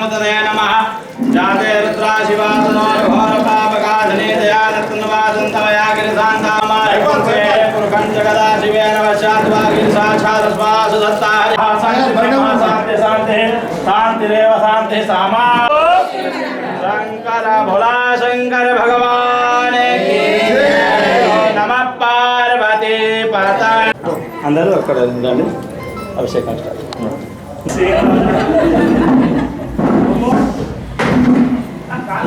శ్రీరామతనయ నమ జాతే రుద్రా శివాతనో ఘోర పాపకాధనే దయానత్నవాదంతమయా గిరిశాంతామాయ పురుషే పురుషం జగదా శివేన వశాత్ వాగిరి సాక్షాత్ స్వాసు దత్తా శాంతి శాంతి శాంతిరేవ శాంతి సామా శంకర భోలా శంకర భగవాన్ నమ పార్వతీ పత అందరూ అక్కడ ఉండండి అభిషేకం స్టార్ట్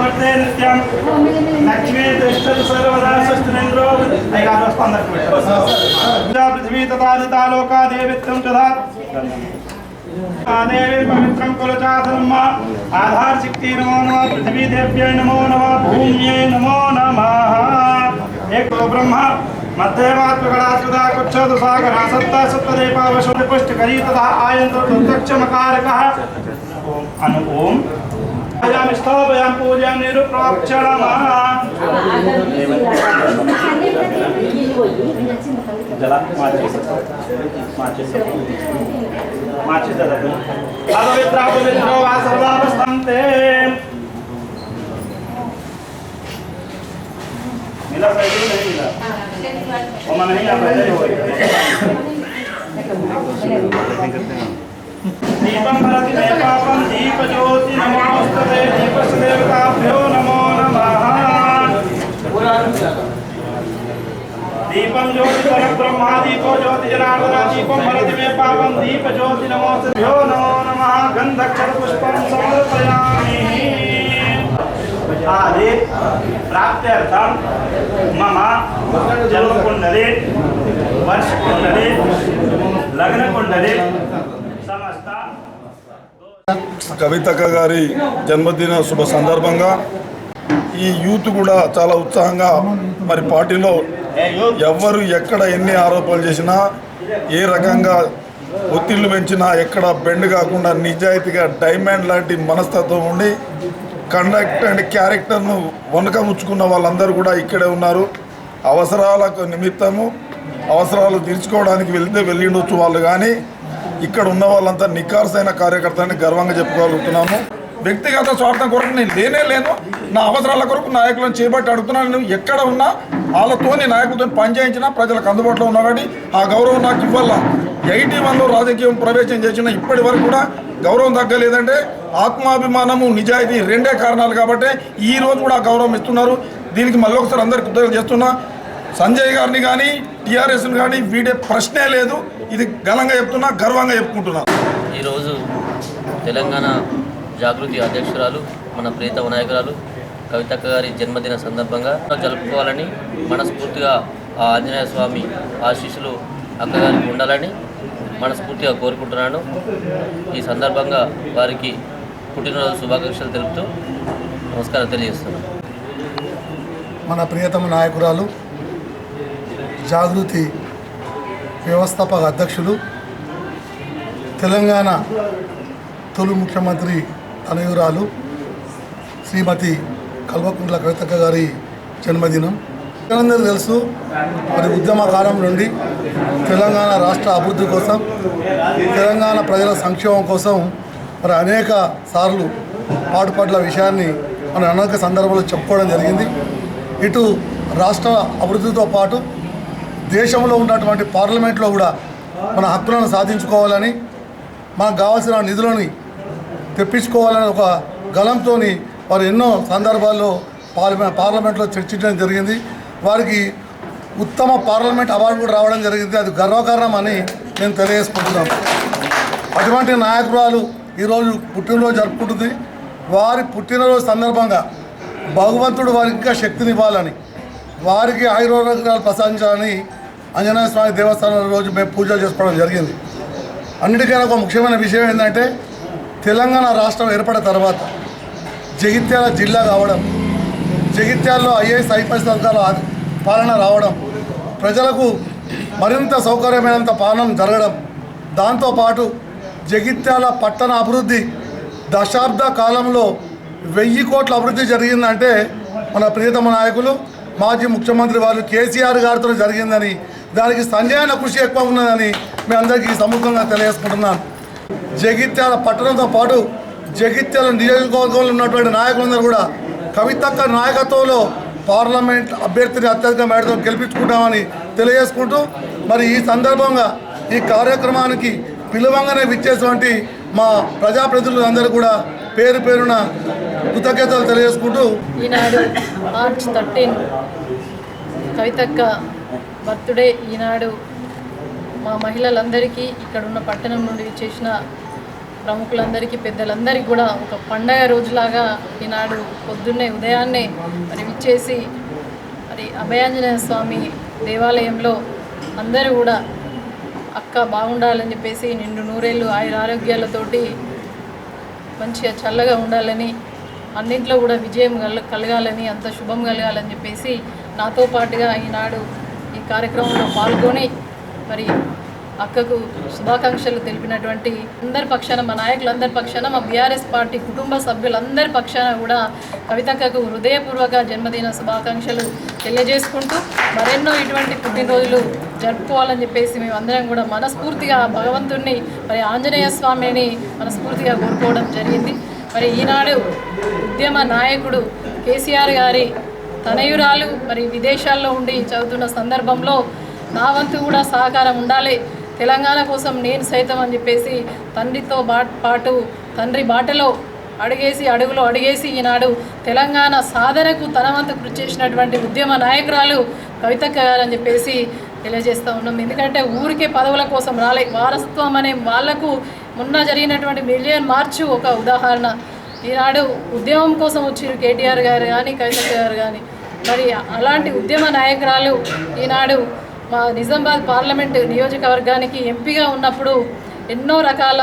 వర్తే నిత్యం లక్ష్మీ తిష్టతి సర్వదా స్వస్తినేంద్రో ఐకాదు వస్తాందరికి పెట్టారు పృథివీ తథా లోకా దేవిత్వం చదా देवी पवित्रं कुरु चाधर्म आधार शक्ति नमो नमः पृथ्वी देव्यै नमो नमः भूम्यै नमो नमः एक ब्रह्म मध्यमात्मकड़ा सुधा कुच्छोद सागर सत्ता सत्तदेपा वशोद पुष्ट करी तथा आयंत्र दुर्दक्ष मकारकः ओम अनु ओम अयं स्थापयां पूजां निरुप्राक्षरामः जला माचे ददतु अपवित्रः पवित्रो वा सर्वावस्थन्ते। मिला सही हाँ। नहीं मिला। वो मन नहीं आप रहे हो। दीपं भरति मे पापं दीप ज्योति नमोस्तते दीपस्य देवताभ्यो नमो नमः दीपं ज्योति परं ब्रह्मा दीपो ज्योति जनार्दन दीपं भरति मे पापं दीप ज्योति नमो नमः गन्धक्षर पुष्पं समर्पयामि आदि प्राप्त्यर्थं मम जन्मकुण्डली वर्षकुण्डली लग्नकुण्डली కవితక్క గారి జన్మదిన శుభ సందర్భంగా ఈ యూత్ కూడా చాలా ఉత్సాహంగా మరి పార్టీలో ఎవరు ఎక్కడ ఎన్ని ఆరోపణలు చేసినా ఏ రకంగా ఒత్తిళ్ళు పెంచినా ఎక్కడ బెండ్ కాకుండా నిజాయితీగా డైమండ్ లాంటి మనస్తత్వం ఉండి కండక్ట్ అండ్ క్యారెక్టర్ను వనక ముచ్చుకున్న వాళ్ళందరూ కూడా ఇక్కడే ఉన్నారు. అవసరాలకు నిమిత్తము అవసరాలు తీర్చుకోవడానికి వెళ్తే వెళ్ళిండొచ్చు వాళ్ళు కానీ ఇక్కడ ఉన్న వాళ్ళంతా నిక్కారసైన కార్యకర్త అని గర్వంగా చెప్పుకోగలుగుతున్నాము. వ్యక్తిగత స్వార్థం కొరకు నేను లేనే లేను. నా అవసరాల కొరకు నాయకులను చేపట్టి అడుగుతున్నాను. నువ్వు ఎక్కడ ఉన్నా వాళ్ళతోని నాయకులతో పనిచేయించినా ప్రజలకు అందుబాటులో ఉన్నా ఆ గౌరవం నాకు ఇవ్వాల. ఎయిటీ వన్లో రాజకీయం ప్రవేశం చేసిన ఇప్పటి వరకు కూడా గౌరవం తగ్గలేదంటే ఆత్మాభిమానము నిజాయితీ రెండే కారణాలు కాబట్టి ఈ రోజు కూడా గౌరవం ఇస్తున్నారు. దీనికి మళ్ళీ ఒకసారి అందరికి కృతజ్ఞత చేస్తున్నా. సంజయ్ గారిని కానీ టీఆర్ఎస్ని కానీ వీడే ప్రశ్నే లేదు. ఇది ఘనంగా చెప్తున్నా గర్వంగా చెప్పుకుంటున్నా. ఈరోజు తెలంగాణ జాగృతి అధ్యక్షురాలు మన ప్రీత నాయకురాలు కవితక్క గారి జన్మదిన సందర్భంగా జరుపుకోవాలని మనస్ఫూర్తిగా ఆ ఆంజనేయ స్వామి ఆశీస్సులు అక్కగారికి ఉండాలని మనస్ఫూర్తిగా కోరుకుంటున్నాను. ఈ సందర్భంగా వారికి పుట్టినరోజు శుభాకాంక్షలు తెలుపుతూ నమస్కారం తెలియజేస్తున్నాను. మన ప్రియతమ నాయకురాలు జాగృతి వ్యవస్థాపక అధ్యక్షులు తెలంగాణ తొలి ముఖ్యమంత్రి తనయురాలు శ్రీమతి కల్వకుంట్ల కవితక్క గారి జన్మదినం. అందరూ తెలుసు మరి ఉద్యమకాలం నుండి తెలంగాణ రాష్ట్ర అభివృద్ధి కోసం తెలంగాణ ప్రజల సంక్షేమం కోసం మరి అనేక సార్లు పాటుపడ్ల విషయాన్ని మన అనేక సందర్భాల్లో చెప్పుకోవడం జరిగింది. ఇటు రాష్ట్ర అభివృద్ధితో పాటు దేశంలో ఉన్నటువంటి పార్లమెంట్లో కూడా మన హక్కులను సాధించుకోవాలని మనకు కావాల్సిన నిధులని తెప్పించుకోవాలని ఒక గలంతో వారు ఎన్నో సందర్భాల్లో పార్లమెంట్ పార్లమెంట్లో చర్చించడం జరిగింది. వారికి ఉత్తమ పార్లమెంట్ అవార్డు కూడా రావడం జరిగింది. అది గర్వకారణం అని నేను తెలియజేసుకుంటున్నాను. అటువంటి నాయకురాలు ఈరోజు పుట్టినరోజు జరుపుకుంటుంది. వారి పుట్టినరోజు సందర్భంగా భగవంతుడు వారికి ఇంకా శక్తినివ్వాలని వారికి ఆయుర్వేదాలు ప్రసాదించాలని ఆంజనేయ స్వామి దేవస్థానం రోజు మేము పూజలు చేసుకోవడం జరిగింది. అన్నిటికైనా ఒక ముఖ్యమైన విషయం ఏంటంటే తెలంగాణ రాష్ట్రం ఏర్పడిన తర్వాత జగిత్యాల జిల్లా కావడం జగిత్యాల్లో ఐఏఎస్ ఐపీఎస్ అధికారుల పాలన రావడం ప్రజలకు మరింత సౌకర్యమైనంత పాలన జరగడం దాంతోపాటు జగిత్యాల పట్టణ అభివృద్ధి దశాబ్ద కాలంలో వెయ్యి కోట్ల అభివృద్ధి జరిగిందంటే మన ప్రియతమ నాయకులు మాజీ ముఖ్యమంత్రి వారు కేసీఆర్ గారితో జరిగిందని దానికి సంజయన కృషి ఎక్కువ ఉన్నదని మీ అందరికీ సముఖంగా తెలియజేసుకుంటున్నాను. జగిత్యాల పట్టణంతో పాటు జగిత్యాల నియోజకవర్గంలో ఉన్నటువంటి నాయకులందరూ కూడా కవితక్క నాయకత్వంలో పార్లమెంట్ అభ్యర్థిని అత్యధిక మేడతో గెలిపించుకుంటామని తెలియజేసుకుంటూ మరి ఈ సందర్భంగా ఈ కార్యక్రమానికి పిలువంగానే విచ్చేటువంటి మా ప్రజాప్రతినిధులందరూ కూడా పేరు పేరున కృతజ్ఞతలు తెలియజేసుకుంటూ ఈనాడు మార్చ్ థర్టీన్ కవితక్క బర్త్డే ఈనాడు మా మహిళలందరికీ ఇక్కడ ఉన్న పట్టణం నుండి చేసిన ప్రముఖులందరికీ పెద్దలందరికీ కూడా ఒక పండగ రోజులాగా ఈనాడు పొద్దున్నే ఉదయాన్నే మరి విచ్చేసి మరి అభయాంజనేయ స్వామి దేవాలయంలో అందరూ కూడా అక్క బాగుండాలని చెప్పేసి నిండు నూరేళ్ళు ఆయుర ఆరోగ్యాలతోటి మంచిగా చల్లగా ఉండాలని అన్నింట్లో కూడా విజయం కల కలగాలని అంత శుభం కలగాలని చెప్పేసి నాతో పాటుగా ఈనాడు ఈ కార్యక్రమంలో పాల్గొని మరి అక్కకు శుభాకాంక్షలు తెలిపినటువంటి అందరి పక్షాన మా నాయకులందరి పక్షాన మా బీఆర్ఎస్ పార్టీ కుటుంబ సభ్యులందరి పక్షాన కూడా కవితక్కకు హృదయపూర్వక జన్మదిన శుభాకాంక్షలు తెలియజేసుకుంటూ మరెన్నో ఇటువంటి పుట్టినరోజులు జరుపుకోవాలని చెప్పేసి మేము అందరం కూడా మనస్ఫూర్తిగా భగవంతుణ్ణి మరి ఆంజనేయ స్వామిని మనస్ఫూర్తిగా కోరుకోవడం జరిగింది. మరి ఈనాడు ఉద్యమ నాయకుడు కేసీఆర్ గారి తనయురాలు మరి విదేశాల్లో ఉండి చదువుతున్న సందర్భంలో నా వంతు కూడా సహకారం ఉండాలి. తెలంగాణ కోసం నేను సైతం అని చెప్పేసి తండ్రితో బా పాటు తండ్రి బాటలో అడిగేసి అడుగులో అడిగేసి ఈనాడు తెలంగాణ సాధనకు తన వంతు కృషి చేసినటువంటి ఉద్యమ నాయకురాలు కవితక్క గారు అని చెప్పేసి తెలియజేస్తూ ఉన్నాం. ఎందుకంటే ఊరికే పదవుల కోసం రాలే. వారసత్వం అనే వాళ్ళకు మొన్న జరిగినటువంటి మిలియన్ మార్చు ఒక ఉదాహరణ. ఈనాడు ఉద్యమం కోసం వచ్చిరు కేటీఆర్ గారు కానీ కవితక్క గారు కానీ మరి అలాంటి ఉద్యమ నాయకురాలు ఈనాడు మా నిజామాబాద్ పార్లమెంట్ నియోజకవర్గానికి ఎంపీగా ఉన్నప్పుడు ఎన్నో రకాల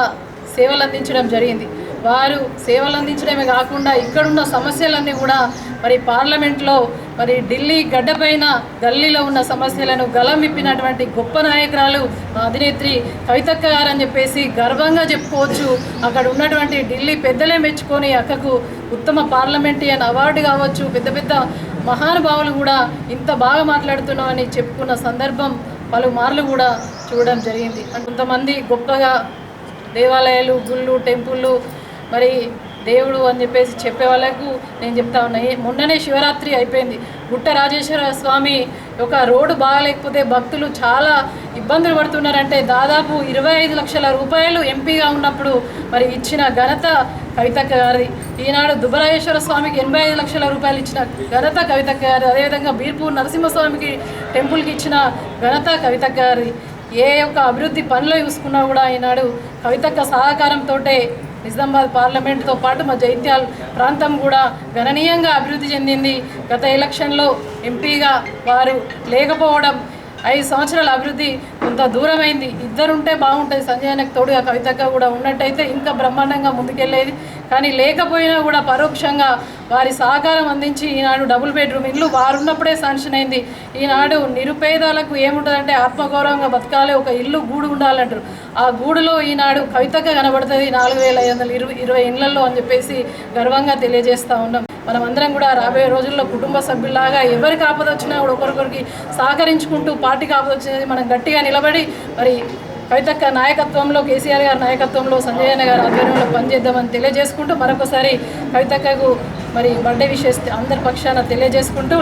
సేవలు అందించడం జరిగింది. వారు సేవలు అందించడమే కాకుండా ఇక్కడున్న సమస్యలన్నీ కూడా మరి పార్లమెంట్లో మరి ఢిల్లీ గడ్డపైన గల్లీలో ఉన్న సమస్యలను గలమిప్పినటువంటి గొప్ప నాయకురాలు మా అధినేత్రి కవితక్క గారు అని చెప్పేసి గర్వంగా చెప్పుకోవచ్చు. అక్కడ ఉన్నటువంటి ఢిల్లీ పెద్దలే మెచ్చుకొని అక్కకు ఉత్తమ పార్లమెంటేరియన్ అవార్డు కావచ్చు పెద్ద పెద్ద మహానుభావులు కూడా ఇంత బాగా మాట్లాడుతున్నామని చెప్పుకున్న సందర్భం పలుమార్లు కూడా చూడడం జరిగింది. కొంతమంది గొప్పగా దేవాలయాలు గుళ్ళు టెంపుళ్ళు మరి దేవుడు అని చెప్పేసి చెప్పే వాళ్ళకు నేను చెప్తా ఉన్నా. ఏ- మొన్ననే శివరాత్రి అయిపోయింది. గుట్ట రాజేశ్వర స్వామి ఒక రోడ్డు బాగాలేకపోతే భక్తులు చాలా ఇబ్బందులు పడుతున్నారంటే దాదాపు ఇరవై ఐదు లక్షల రూపాయలు ఎంపీగా ఉన్నప్పుడు మరి ఇచ్చిన ఘనత కవితక్క గారి ఈనాడు దుబ్బరాజేశ్వర స్వామికి ఎనభై ఐదు లక్షల రూపాయలు ఇచ్చిన ఘనత కవితక్క గారి అదేవిధంగా బీర్పూర్ నరసింహస్వామికి టెంపుల్కి ఇచ్చిన ఘనత కవితక్క గారి ఏ యొక్క అభివృద్ధి పనులు చూసుకున్నా కూడా ఈనాడు కవితక్క సహకారంతో నిజామాబాద్ పార్లమెంట్తో పాటు మా జైత్యాల్ ప్రాంతం కూడా గణనీయంగా అభివృద్ధి చెందింది. గత ఎలక్షన్లో ఎంపీగా వారు లేకపోవడం ఐదు సంవత్సరాల అభివృద్ధి కొంత దూరమైంది. ఇద్దరుంటే బాగుంటుంది. సంజయ్ అన్నకు తోడుగా కవితక్క కూడా ఉన్నట్టయితే ఇంకా బ్రహ్మాండంగా ముందుకెళ్ళేది. కానీ లేకపోయినా కూడా పరోక్షంగా వారి సహకారం అందించి ఈనాడు డబుల్ బెడ్రూమ్ ఇల్లు వారు ఉన్నప్పుడే శాంక్షన్ అయింది. ఈనాడు నిరుపేదలకు ఏముంటుందంటే ఆత్మగౌరవంగా బతకాలి. ఒక ఇల్లు గూడు ఉండాలంటారు. ఆ గూడులో ఈనాడు కవితగా కనబడుతుంది. నాలుగు వేల ఐదు వందల ఇరవై ఇరవై ఇళ్ళలో అని చెప్పేసి గర్వంగా తెలియజేస్తూ ఉన్నాం. మనం అందరం కూడా రాబోయే రోజుల్లో కుటుంబ సభ్యుల్లాగా ఎవరికి ఆపద వచ్చినా కూడా ఒకరికొకరికి సహకరించుకుంటూ పార్టీకి ఆపద వచ్చినది మనం గట్టిగా నిలబడి మరి కవితక్క నాయకత్వంలో కేసీఆర్ గారి నాయకత్వంలో సంజయ్ అన్న గారి ఆధ్వర్యంలో పనిచేద్దామని తెలియజేసుకుంటూ మరొకసారి కవితక్కకు మరి బర్త్డే విషెస్ అందరి పక్షాన తెలియజేసుకుంటూ